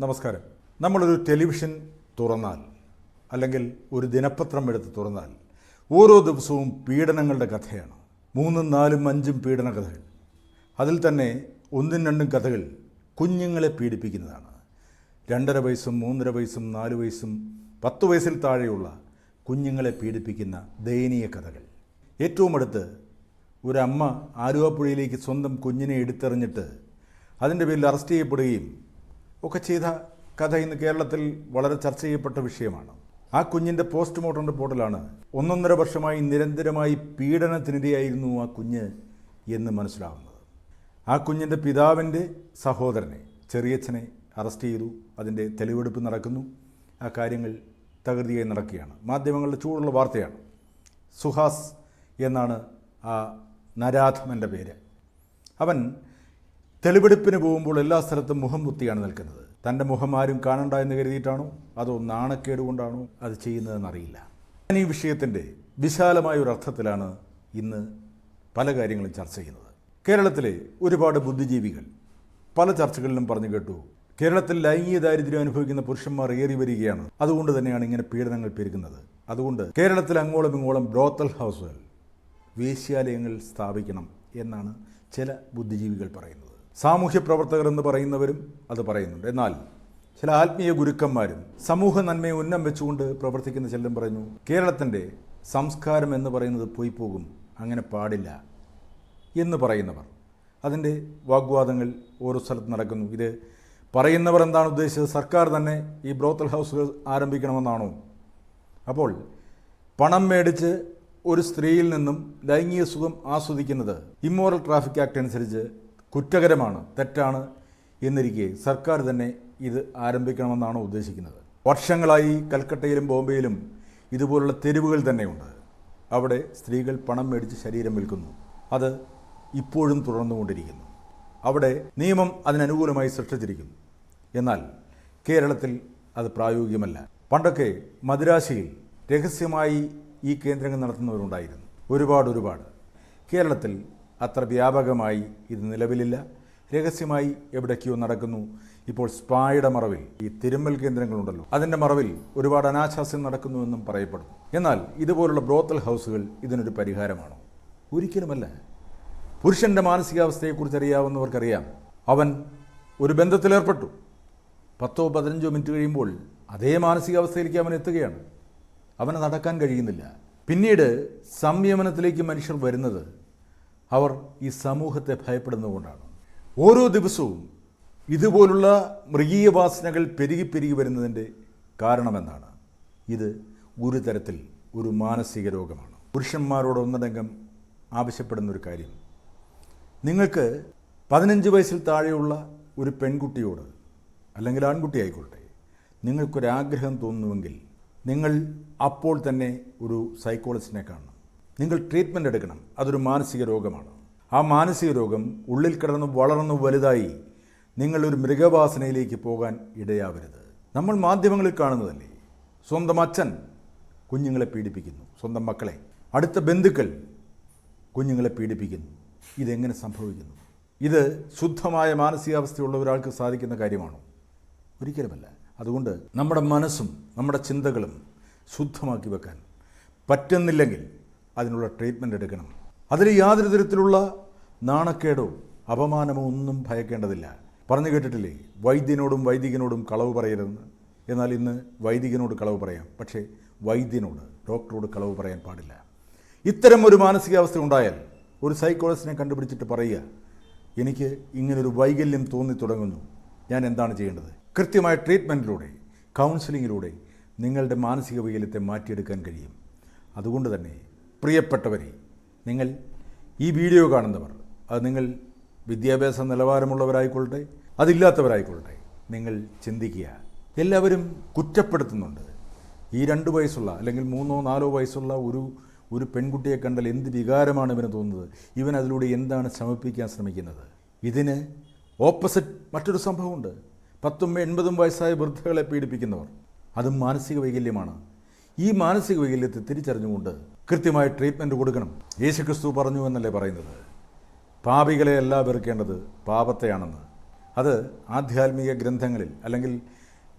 നമസ്കാരം. നമ്മളൊരു ടെലിവിഷൻ തുറന്നാൽ അല്ലെങ്കിൽ ഒരു ദിനപത്രം എടുത്ത് തുറന്നാൽ ഓരോ ദിവസവും പീഡനങ്ങളുടെ കഥയാണ്. മൂന്നും നാലും അഞ്ചും പീഡന കഥകൾ. അതിൽ തന്നെ ഒന്നും രണ്ടും കഥകൾ കുഞ്ഞുങ്ങളെ പീഡിപ്പിക്കുന്നതാണ്. രണ്ടര വയസ്സും മൂന്നര വയസ്സും നാല് വയസ്സും പത്ത് വയസ്സിൽ താഴെയുള്ള കുഞ്ഞുങ്ങളെ പീഡിപ്പിക്കുന്ന ദയനീയ കഥകൾ. ഏറ്റവും അടുത്ത് ഒരമ്മ ആലുവാപ്പുഴയിലേക്ക് സ്വന്തം കുഞ്ഞിനെ എടുത്തെറിഞ്ഞിട്ട് അതിന്റെ പേരിൽ അറസ്റ്റ് ചെയ്യപ്പെടുകയും ഒക്കെ ചെയ്ത കഥ ഇന്ന് കേരളത്തിൽ വളരെ ചർച്ച ചെയ്യപ്പെട്ട വിഷയമാണ്. ആ കുഞ്ഞിന്റെ പോസ്റ്റ്മോർട്ടം റിപ്പോർട്ടിലാണ് ഒന്നൊന്നര വർഷമായി നിരന്തരമായി പീഡനത്തിനിരയായിരുന്നു ആ കുഞ്ഞ് എന്ന് മനസ്സിലാവുന്നത്. ആ കുഞ്ഞിന്റെ പിതാവിന്റെ സഹോദരനെ ചെറിയച്ഛനെ അറസ്റ്റ് ചെയ്തു. അതിന്റെ തെളിവെടുപ്പ് നടക്കുന്നു. ആ കാര്യങ്ങൾ തകൃതിയായി നടക്കുകയാണ്. മാധ്യമങ്ങളുടെ ചൂടുള്ള വാർത്തയാണ്. സുഹാസ് എന്നാണ് ആ നരാധമന്റെ പേര്. അവൻ തെളിവെടുപ്പിന് പോകുമ്പോൾ എല്ലാ സ്ഥലത്തും മുഖം മുത്തിയാണ് നിൽക്കുന്നത്. തന്റെ മുഖം ആരും കാണണ്ട എന്ന് കരുതിയിട്ടാണോ? അതോ നാണക്കേട് കൊണ്ടാണോ അത് ചെയ്യുന്നതെന്നറിയില്ല. ഞാൻ ഈ വിഷയത്തിന്റെ വിശാലമായ ഒരു അർത്ഥത്തിലാണ് ഇന്ന് പല കാര്യങ്ങളും ചർച്ച ചെയ്യുന്നത്. കേരളത്തിലെ ഒരുപാട് ബുദ്ധിജീവികൾ പല ചർച്ചകളിലും പറഞ്ഞു കേട്ടു. കേരളത്തിൽ ലൈംഗിക ദാരിദ്ര്യം അനുഭവിക്കുന്ന പുരുഷന്മാർ ഏറി വരികയാണ്. അതുകൊണ്ട് തന്നെയാണ് ഇങ്ങനെ പീഡനങ്ങൾ പെരുകുന്നത്. അതുകൊണ്ട് കേരളത്തിൽ അങ്ങോളം ഇങ്ങോളം ബ്രോത്തൽ ഹൗസുകൾ വേശ്യാലയങ്ങൾ സ്ഥാപിക്കണം എന്നാണ് ചില ബുദ്ധിജീവികൾ പറയുന്നത്. സാമൂഹ്യ പ്രവർത്തകർ എന്ന് പറയുന്നവരും അത് പറയുന്നുണ്ട്. എന്നാൽ ചില ആത്മീയ ഗുരുക്കന്മാരും സമൂഹ നന്മയെ ഉന്നം വെച്ചുകൊണ്ട് പ്രവർത്തിക്കുന്ന ചിലരും പറഞ്ഞു കേരളത്തിന്റെ സംസ്കാരം എന്ന് പറയുന്നത് പോയി പോകും അങ്ങനെ പാടില്ല എന്ന് പറയുന്നവർ. അതിന്റെ വാഗ്വാദങ്ങൾ ഓരോ സ്ഥലത്ത് നടക്കുന്നു. ഇത് പറയുന്നവർ എന്താണ് ഉദ്ദേശിച്ചത്? സർക്കാർ തന്നെ ഈ ബ്രോത്തൽ ഹൗസുകൾ ആരംഭിക്കണമെന്നാണോ? അപ്പോൾ പണം മേടിച്ച് ഒരു സ്ത്രീയിൽ നിന്നും ലൈംഗിക സുഖം ആസ്വദിക്കുന്നത് ഇമ്മോറൽ ട്രാഫിക് ആക്ട് അനുസരിച്ച് കുറ്റകരമാണ് തെറ്റാണ് എന്നിരിക്കെ സർക്കാർ തന്നെ ഇത് ആരംഭിക്കണമെന്നാണ് ഉദ്ദേശിക്കുന്നത്. വർഷങ്ങളായി കൽക്കട്ടയിലും ബോംബെയിലും ഇതുപോലുള്ള തെരുവുകൾ തന്നെയുണ്ട്. അവിടെ സ്ത്രീകൾ പണം മേടിച്ച് ശരീരം വിൽക്കുന്നു. അത് ഇപ്പോഴും തുടർന്നുകൊണ്ടിരിക്കുന്നു. അവിടെ നിയമം അതിനനുകൂലമായി സൃഷ്ടിച്ചിരിക്കുന്നു. എന്നാൽ കേരളത്തിൽ അത് പ്രായോഗികമല്ല. പണ്ടൊക്കെ മദുരാശിയിൽ രഹസ്യമായി ഈ കേന്ദ്രങ്ങൾ നടത്തുന്നവരുണ്ടായിരുന്നു. ഒരുപാട് ഒരുപാട്. കേരളത്തിൽ അത്ര വ്യാപകമായി ഇത് നിലവിലില്ല. രഹസ്യമായി എവിടേക്കോ നടക്കുന്നു. ഇപ്പോൾ സ്പായുടെ മറവിൽ ഈ തിരുമ്മൽ കേന്ദ്രങ്ങളുണ്ടല്ലോ. അതിന്റെ മറവിൽ ഒരുപാട് അനാശാസ്യം നടക്കുന്നുവെന്നും പറയപ്പെടുന്നു. എന്നാൽ ഇതുപോലുള്ള ബ്രോത്തൽ ഹൗസുകൾ ഇതിനൊരു പരിഹാരമാണോ? ഒരിക്കലുമല്ല. പുരുഷന്റെ മാനസികാവസ്ഥയെക്കുറിച്ച് അറിയാവുന്നവർക്കറിയാം. അവൻ ഒരു ബന്ധത്തിലേർപ്പെട്ടു. പത്തോ പതിനഞ്ചോ മിനിറ്റ് കഴിയുമ്പോൾ അതേ മാനസികാവസ്ഥയിലേക്ക് അവൻ എത്തുകയാണ്. അവന് നടക്കാൻ കഴിയുന്നില്ല. പിന്നീട് സംയമനത്തിലേക്ക് മനുഷ്യർ വരുന്നത് അവർ ഈ സമൂഹത്തെ ഭയപ്പെടുന്നതുകൊണ്ടാണ്. ഓരോ ദിവസവും ഇതുപോലുള്ള മൃഗീയ വാസനകൾ പെരുകി പെരുകി വരുന്നതിന്റെ കാരണമെന്നാണ്. ഇത് ഒരു തരത്തിൽ ഒരു മാനസിക രോഗമാണ്. പുരുഷന്മാരോട് ഒന്നടങ്കം ആവശ്യപ്പെടുന്ന ഒരു കാര്യം. നിങ്ങൾക്ക് പതിനഞ്ച് വയസ്സിൽ താഴെയുള്ള ഒരു പെൺകുട്ടിയോട് അല്ലെങ്കിൽ ആൺകുട്ടി ആയിക്കോട്ടെ നിങ്ങൾക്കൊരാഗ്രഹം തോന്നുന്നുവെങ്കിൽ നിങ്ങൾ അപ്പോൾ തന്നെ ഒരു സൈക്കോളജിസ്റ്റിനെ കാണണം. നിങ്ങൾ ട്രീറ്റ്മെന്റ് എടുക്കണം. അതൊരു മാനസിക രോഗമാണ്. ആ മാനസിക രോഗം ഉള്ളിൽ കിടന്ന് വളർന്നു വലുതായി നിങ്ങളൊരു മൃഗവാസനയിലേക്ക് പോകാൻ ഇടയാവരുത്. നമ്മൾ മാധ്യമങ്ങളിൽ കാണുന്നതല്ലേ? സ്വന്തം അച്ഛൻ കുഞ്ഞുങ്ങളെ പീഡിപ്പിക്കുന്നു. സ്വന്തം മക്കളെ. അടുത്ത ബന്ധുക്കൾ കുഞ്ഞുങ്ങളെ പീഡിപ്പിക്കുന്നു. ഇതെങ്ങനെ സംഭവിക്കുന്നു? ഇത് ശുദ്ധമായ മാനസികാവസ്ഥയുള്ള ഒരാൾക്ക് സാധിക്കുന്ന കാര്യമാണോ? ഒരിക്കലുമല്ല. അതുകൊണ്ട് നമ്മുടെ മനസ്സും നമ്മുടെ ചിന്തകളും ശുദ്ധമാക്കി വെക്കാൻ പറ്റുന്നില്ലെങ്കിൽ അതിനുള്ള ട്രീറ്റ്മെന്റ് എടുക്കണം. അതിൽ യാതൊരു തരത്തിലുള്ള നാണക്കേടോ അപമാനമോ ഒന്നും ഭയക്കേണ്ടതില്ല. പറഞ്ഞു കേട്ടിട്ടില്ലേ? വൈദ്യനോടും വൈദികനോടും കളവ് പറയരുതെന്ന്. എന്നാൽ ഇന്ന് വൈദികനോട് കളവ് പറയാം. പക്ഷേ വൈദ്യനോട് ഡോക്ടറോട് കളവ് പറയാൻ പാടില്ല. ഇത്തരം ഒരു മാനസികാവസ്ഥ ഉണ്ടായാൽ ഒരു സൈക്കോളജിസ്റ്റിനെ കണ്ടുപിടിച്ചിട്ട് പറയുക എനിക്ക് ഇങ്ങനൊരു വൈകല്യം തോന്നി തുടങ്ങുന്നു. ഞാൻ എന്താണ് ചെയ്യേണ്ടത്? കൃത്യമായ ട്രീറ്റ്മെന്റിലൂടെ കൗൺസിലിങ്ങിലൂടെ നിങ്ങളുടെ മാനസിക വൈകല്യത്തെ മാറ്റിയെടുക്കാൻ കഴിയും. അതുകൊണ്ട് തന്നെ പ്രിയപ്പെട്ടവരെ നിങ്ങൾ ഈ വീഡിയോ കാണുന്നവർ അത് നിങ്ങൾ വിദ്യാഭ്യാസ നിലവാരമുള്ളവരായിക്കൊള്ളട്ടെ അതില്ലാത്തവരായിക്കൊള്ളട്ടെ നിങ്ങൾ ചിന്തിക്കുക. എല്ലാവരും കുറ്റപ്പെടുത്തുന്നുണ്ട്. ഈ രണ്ട് വയസ്സുള്ള അല്ലെങ്കിൽ മൂന്നോ നാലോ വയസ്സുള്ള ഒരു ഒരു പെൺകുട്ടിയെ കണ്ടാൽ എന്ത് വികാരമാണ് ഇവന് തോന്നുന്നത്? ഇവൻ അതിലൂടെ എന്താണ് ശമിപ്പിക്കാൻ ശ്രമിക്കുന്നത്? ഇതിന് ഓപ്പോസിറ്റ് മറ്റൊരു സംഭവമുണ്ട്. പത്തും എൺപതും വയസ്സായ വൃദ്ധകളെ പീഡിപ്പിക്കുന്നവർ. അതും മാനസിക വൈകല്യമാണ്. ഈ മാനസിക വൈകല്യത്തെ തിരിച്ചറിഞ്ഞുകൊണ്ട് കൃത്യമായ ട്രീറ്റ്മെന്റ് കൊടുക്കണം. യേശുക്രിസ്തു പറഞ്ഞു എന്നല്ലേ പറയുന്നത്? പാപികളെ അല്ല വെറുക്കേണ്ടത് പാപത്തെയാണെന്ന്. അത് ആധ്യാത്മിക ഗ്രന്ഥങ്ങളിൽ അല്ലെങ്കിൽ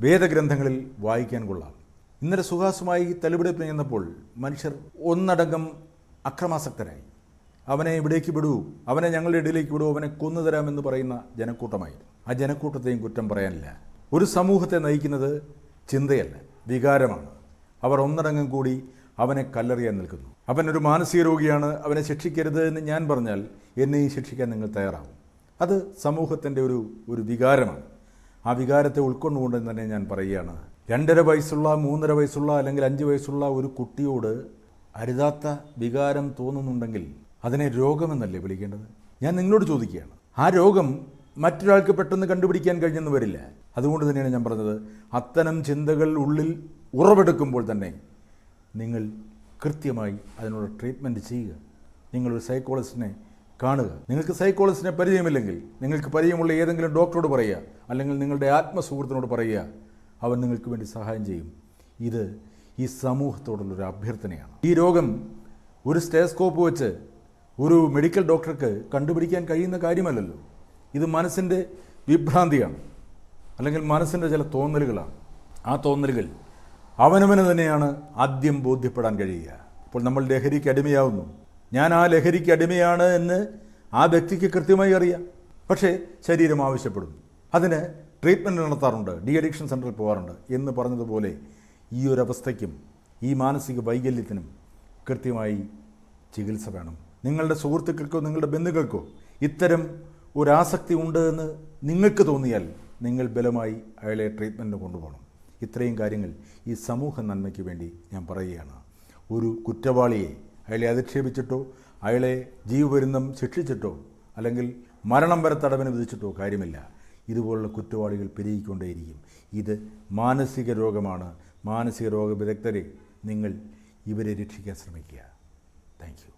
വേദഗ്രന്ഥങ്ങളിൽ വായിക്കാൻ കൊള്ളാം. ഇന്നലെ സുഹാസുമായി തെളിവെടുപ്പ് ചെയ്യുന്നപ്പോൾ മനുഷ്യർ ഒന്നടങ്കം അക്രമാസക്തരായി. അവനെ ഇവിടേക്ക് വിടൂ അവനെ ഞങ്ങളുടെ ഇടയിലേക്ക് വിടൂ അവനെ കൊന്നു തരാമെന്ന് പറയുന്ന ജനക്കൂട്ടമായിരുന്നു. ആ ജനക്കൂട്ടത്തെയും കുറ്റം പറയാനില്ല. ഒരു സമൂഹത്തെ നയിക്കുന്നത് ചിന്തയല്ല വികാരമാണ്. അവർ ഒന്നടങ്കം കൂടി അവനെ കല്ലെറിയാൻ നിൽക്കുന്നു. അവനൊരു മാനസിക രോഗിയാണ്. അവനെ ശിക്ഷിക്കരുത് എന്ന് ഞാൻ പറഞ്ഞാൽ എന്നെയും ശിക്ഷിക്കാൻ നിങ്ങൾ തയ്യാറാവും. അത് സമൂഹത്തിന്റെ ഒരു ഒരു വികാരമാണ്. ആ വികാരത്തെ ഉൾക്കൊണ്ടുകൊണ്ട് തന്നെ ഞാൻ പറയുകയാണ്. രണ്ടര വയസ്സുള്ള മൂന്നര വയസ്സുള്ള അല്ലെങ്കിൽ അഞ്ച് വയസ്സുള്ള ഒരു കുട്ടിയോട് അരുതാത്ത വികാരം തോന്നുന്നുണ്ടെങ്കിൽ അതിനെ രോഗമെന്നല്ലേ വിളിക്കേണ്ടത്? ഞാൻ നിങ്ങളോട് ചോദിക്കുകയാണ്. ആ രോഗം മറ്റൊരാൾക്ക് പെട്ടെന്ന് കണ്ടുപിടിക്കാൻ കഴിഞ്ഞെന്ന് വരില്ല. അതുകൊണ്ട് തന്നെയാണ് ഞാൻ പറഞ്ഞത് അത്തരം ചിന്തകൾ ഉള്ളിൽ ഉറവെടുക്കുമ്പോൾ തന്നെ നിങ്ങൾ കൃത്യമായി അതിനുള്ള ട്രീറ്റ്മെന്റ് ചെയ്യുക. നിങ്ങളൊരു സൈക്കോളജിസ്റ്റിനെ കാണുക. നിങ്ങൾക്ക് സൈക്കോളജിസ്റ്റിനെ പരിചയമില്ലെങ്കിൽ നിങ്ങൾക്ക് പരിചയമുള്ള ഏതെങ്കിലും ഡോക്ടറോട് പറയുക അല്ലെങ്കിൽ നിങ്ങളുടെ ആത്മസുഹൃത്തിനോട് പറയുക അവൻ നിങ്ങൾക്ക് വേണ്ടി സഹായം ചെയ്യും. ഇത് ഈ സമൂഹത്തോടുള്ളൊരു അഭ്യർത്ഥനയാണ്. ഈ രോഗം ഒരു സ്റ്റേസ്കോപ്പ് വെച്ച് ഒരു മെഡിക്കൽ ഡോക്ടർക്ക് കണ്ടുപിടിക്കാൻ കഴിയുന്ന കാര്യമല്ലല്ലോ. ഇത് മനസ്സിന്റെ വിഭ്രാന്തിയാണ്. അല്ലെങ്കിൽ മനസ്സിന്റെ ചില തോന്നലുകളാണ്. ആ തോന്നലുകൾ അവനവന് തന്നെയാണ് ആദ്യം ബോധ്യപ്പെടാൻ കഴിയുക. അപ്പോൾ നമ്മൾ ലഹരിക്ക് അടിമയാവുന്നു. ഞാൻ ആ ലഹരിക്ക് അടിമയാണ് എന്ന് ആ വ്യക്തിക്ക് കൃത്യമായി അറിയാം. പക്ഷേ ശരീരം ആവശ്യപ്പെടുന്നു അതിന് ട്രീറ്റ്മെന്റ് നടത്താറുണ്ട്. ഡി അഡിക്ഷൻ സെന്ററിൽ പോകാറുണ്ട്. എന്ന് പറഞ്ഞതുപോലെ ഈ ഒരു അവസ്ഥയ്ക്കും ഈ മാനസിക വൈകല്യത്തിനും കൃത്യമായി ചികിത്സ വേണം. നിങ്ങളുടെ സുഹൃത്തുക്കൾക്കോ നിങ്ങളുടെ ബന്ധുക്കൾക്കോ ഇത്തരം ഒരാസക്തി ഉണ്ട് എന്ന് നിങ്ങൾക്ക് തോന്നിയാൽ നിങ്ങൾ ബലമായി അയാളെ ട്രീറ്റ്മെന്റിന് കൊണ്ടുപോകണം. ഇത്രയും കാര്യങ്ങൾ ഈ സമൂഹ നന്മയ്ക്ക് വേണ്ടി ഞാൻ പറയുകയാണ്. ഒരു കുറ്റവാളിയെ അയാളെ അധിക്ഷേപിച്ചിട്ടോ അയാളെ ജീവപര്യന്തം ശിക്ഷിച്ചിട്ടോ അല്ലെങ്കിൽ മരണം വരെ തടവിന് വിധിച്ചിട്ടോ കാര്യമില്ല. ഇതുപോലുള്ള കുറ്റവാളികൾ പെരുകിക്കൊണ്ടേയിരിക്കും. ഇത് മാനസിക രോഗമാണ്. മാനസിക രോഗ വിദഗ്ധരെ നിങ്ങൾ ഇവരെ രക്ഷിക്കാൻ ശ്രമിക്കുക. താങ്ക്